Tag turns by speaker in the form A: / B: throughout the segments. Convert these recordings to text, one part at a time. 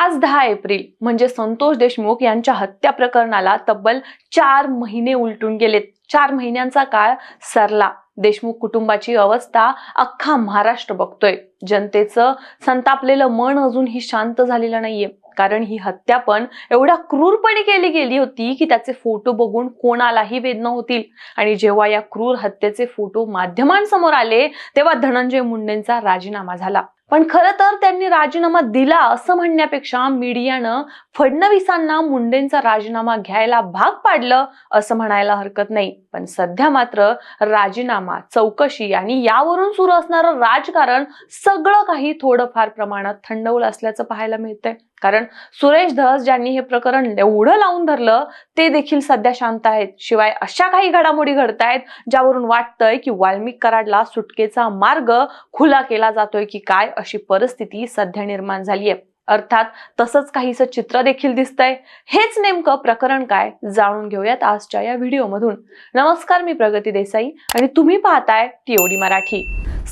A: आज दहा एप्रिल म्हणजे संतोष देशमुख यांच्या हत्या प्रकरणाला तब्बल चार महिने उलटून गेलेत. चार महिन्यांचा काळ सरला. देशमुख कुटुंबाची अवस्था अख्खा महाराष्ट्र बघतोय. जनतेचं संतापलेलं मन अजूनही शांत झालेलं नाहीये. कारण ही हत्या पण एवढ्या क्रूरपणे केली गेली होती की त्याचे फोटो बघून कोणालाही वेदना होतील. आणि जेव्हा या क्रूर हत्येचे फोटो माध्यमांसमोर आले तेव्हा धनंजय मुंडेंचा राजीनामा झाला. पण खरं तर त्यांनी राजीनामा दिला असं म्हणण्यापेक्षा मीडियानं फडणवीसांना मुंडेंचा राजीनामा घ्यायला भाग पाडलं असं म्हणायला हरकत नाही. पण सध्या मात्र राजीनामा चौकशी आणि यावरून सुरू असणारं राजकारण सगळं काही थोडंफार प्रमाणात थंडवलं असल्याचं पाहायला मिळतंय. कारण सुरेश धस ज्यांनी हे प्रकरण एवढं लावून धरलं ते देखील सध्या शांत आहेत. शिवाय अशा काही घडामोडी घडतायत ज्यावरून वाटतंय की वाल्मिक कराडला सुटकेचा मार्ग खुला केला जातोय की काय अशी परिस्थिती सध्या निर्माण झालीय. अर्थात तसंच काहीसं चित्र देखील दिसतंय. हेच नेमकं प्रकरण काय जाणून घेऊयात आजच्या या व्हिडिओमधून. नमस्कार मी प्रगती देसाई आणि तुम्ही पाहताय टीओडी मराठी.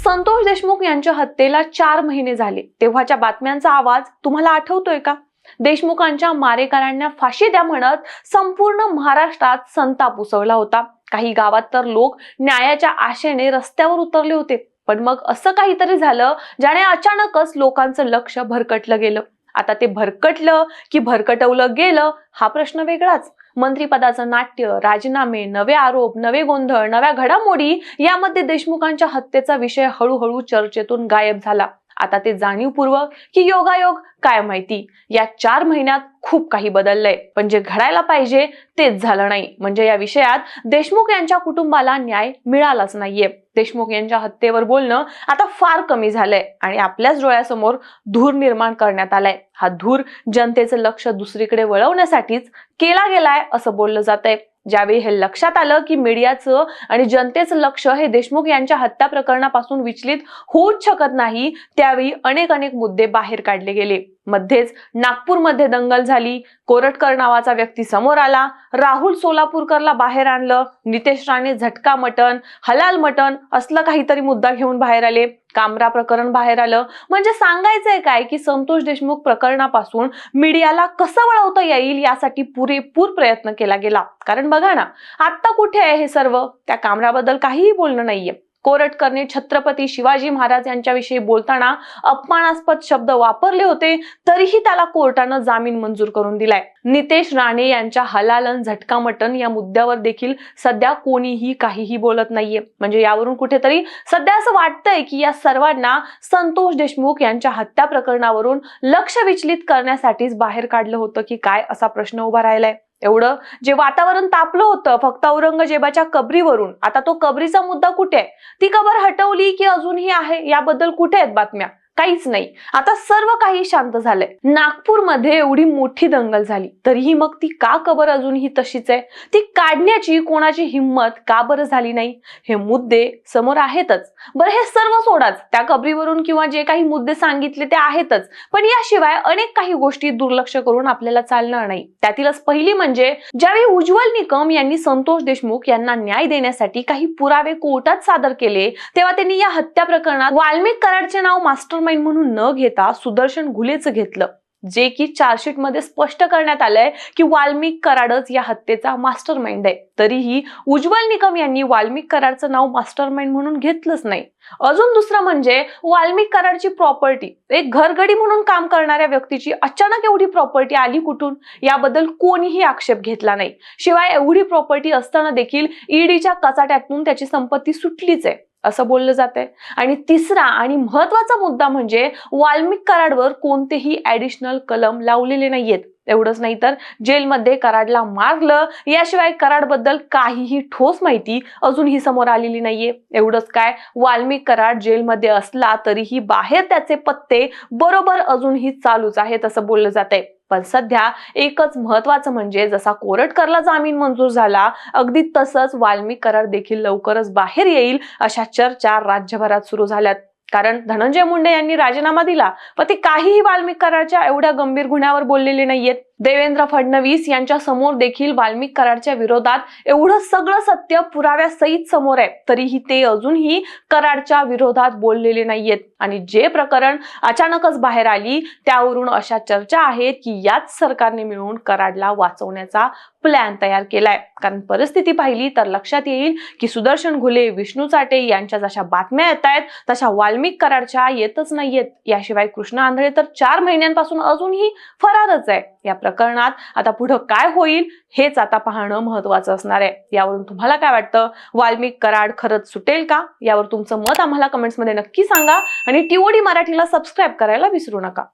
A: संतोष देशमुख यांच्या हत्येला चार महिने झाले. तेव्हाच्या बातम्यांचा आवाज तुम्हाला आठवतोय का? देशमुखांच्या मारेकऱ्यांना फाशी द्या म्हणत संपूर्ण महाराष्ट्रात संताप उसळला होता. काही गावात तर लोक न्यायाच्या आशेने रस्त्यावर उतरले होते. पण मग असं काहीतरी झालं ज्याने अचानकच लोकांचं लक्ष भरकटलं गेलं. आता ते भरकटलं की भरकटवलं गेलं हा प्रश्न वेगळाच. मंत्रिपदाचं नाट्य राजीनामे नवे आरोप नवे गोंधळ नव्या घडामोडी यामध्ये देशमुखांच्या हत्येचा विषय हळूहळू चर्चेतून गायब झाला. आता ते जाणीवपूर्वक की योगायोग काय माहिती? या चार महिन्यात खूप काही बदललंय. पण जे घडायला पाहिजे तेच झालं नाही. म्हणजे या विषयात देशमुख यांच्या कुटुंबाला न्याय मिळालाच नाहीये. देशमुख यांच्या हत्येवर बोलणं आता फार कमी झालंय आणि आपल्याच डोळ्यासमोर धूर निर्माण करण्यात आलाय. हा धूर जनतेचं लक्ष दुसरीकडे वळवण्यासाठीच केला गेलाय असं बोललं जात आहे ज्यावेळी हे लक्षात आलं की मीडियाचं आणि जनतेचं लक्ष हे देशमुख यांच्या हत्या प्रकरणापासून विचलित होऊच शकत नाही त्यावेळी अनेक अनेक मुद्दे बाहेर काढले गेले. मध्येच नागपूरमध्ये दंगल झाली. कोरटकर नावाचा व्यक्ती समोर आला. राहुल सोलापूरकरला बाहेर आणलं. नितेश राणे झटका मटन हलाल मटन असलं काहीतरी मुद्दा घेऊन बाहेर आले. कामरा प्रकरण बाहेर आलं. म्हणजे सांगायचंय काय की संतोष देशमुख प्रकरणापासून मीडियाला कसं वळवता येईल यासाठी पुरेपूर प्रयत्न केला गेला. कारण बघा ना आता कुठे आहे हे सर्व? त्या कामराबद्दल काहीही बोलणं नाहीये. कोरटकरने छत्रपती शिवाजी महाराज यांच्याविषयी बोलताना अपमानास्पद शब्द वापरले होते तरीही त्याला कोर्टानं जामीन मंजूर करून दिलाय. नितेश राणे यांच्या हलालन झटका मटन या मुद्द्यावर देखील सध्या कोणीही काहीही बोलत नाहीये. म्हणजे यावरून कुठेतरी सध्या असं वाटतंय की या सर्वांना संतोष देशमुख यांच्या हत्या प्रकरणावरून लक्ष विचलित करण्यासाठीच बाहेर काढलं होतं की काय असा प्रश्न उभा राहिलाय. एवढं? जे वातावरण तापलं होतं फक्त औरंगजेबाच्या कबरीवरून. आता तो कबरीचा मुद्दा कुठे आहे? ती कबर हटवली की अजूनही आहे? याबद्दल कुठे आहेत बातम्या? काहीच नाही. आता सर्व काही शांत झालंय. नागपूरमध्ये एवढी मोठी दंगल झाली. तरीही मग ती का कबर अजूनही तशीच आहे? ती काढण्याची कोणाची हिंमत का बरं झाली नाही? हे मुद्दे समोर आहेतच. बरं हे सर्व सोडाच. त्या कबरीवरून किंवा जे काही मुद्दे सांगितले ते आहेतच. पण याशिवाय अनेक काही गोष्टी दुर्लक्ष करून आपल्याला चालणार नाही. त्यातीलच पहिली म्हणजे ज्यावेळी उज्ज्वल निकम यांनी संतोष देशमुख यांना न्याय देण्यासाठी काही पुरावे कोर्टात सादर केले तेव्हा त्यांनी या हत्या प्रकरणात वाल्मिक कराडचे नाव मास्टर माइंड म्हणून न घेता सुदर्शन घुलेचं घेतलं जे की चार्जशीटमध्ये स्पष्ट करण्यात आलंय की वाल्मिक कराडच या हत्येचा मास्टर माइंड आहे. तरीही उज्ज्वल निकम यांनी वाल्मिक कराडचं नाव मास्टर माइंड म्हणून घेतलंच नाही. अजून दुसरं म्हणजे वाल्मिक कराडची प्रॉपर्टी एक घरगडी म्हणून काम करणाऱ्या व्यक्तीची अचानक एवढी प्रॉपर्टी आली कुठून? याबद्दल कोणीही आक्षेप घेतला नाही. शिवाय एवढी प्रॉपर्टी असताना देखील ईडीच्या कचाट्यातून त्याची संपत्ती सुटलीच आहे. असं बोललं जात आणि तिसरा आणि महत्त्वाचा मुद्दा म्हणजे वाल्मिक कराडवर कोणतेही ऍडिशनल कलम लावलेले नाहीयेत. एवढंच नाही तर जेलमध्ये कराडला मारलं. याशिवाय कराडबद्दल काहीही ठोस माहिती अजूनही समोर आलेली नाहीये. एवढंच काय वाल्मिक कराड जेलमध्ये असला तरीही बाहेर त्याचे पत्ते बरोबर अजूनही चालूच आहेत असं बोललं जात आहे पण सध्या एकच महत्वाचं म्हणजे जसा कोरटकरला जामीन मंजूर झाला अगदी तसंच वाल्मिक कराड देखील लवकरच बाहेर येईल अशा चर्चा राज्यभरात सुरू झाल्यात. कारण धनंजय मुंडे यांनी राजीनामा दिला पण ते काहीही वाल्मिक एवढ्या गंभीर गुन्ह्यावर बोललेले नाहीयेत. देवेंद्र फडणवीस यांच्या समोर देखील वाल्मिक कराडच्या विरोधात एवढं सगळं सत्य पुराव्यासहित समोर आहे. तरीही ते अजूनही कराडच्या विरोधात बोललेले नाहीयेत. आणि जे प्रकरण अचानकच बाहेर आली त्यावरून अशा चर्चा आहेत की याच सरकारने मिळून कराडला वाचवण्याचा प्लॅन तयार केलाय. कारण परिस्थिती पाहिली तर लक्षात येईल की सुदर्शन घुले विष्णू चाटे यांच्या जशा बातम्या येत आहेत तशा वाल्मिक कराडच्या येतच नाहीयेत. याशिवाय कृष्ण आंधळे तर चार महिन्यांपासून अजूनही फरारच आहे. या प्रकरणात आता पुढं काय होईल हेच आता पाहणं महत्वाचं असणार आहे. यावरून तुम्हाला काय वाटतं? वाल्मिक कराड खरंच सुटेल का? यावर तुमचं मत आम्हाला कमेंट्समध्ये नक्की सांगा आणि टीओडी मराठीला सबस्क्राईब करायला विसरू नका.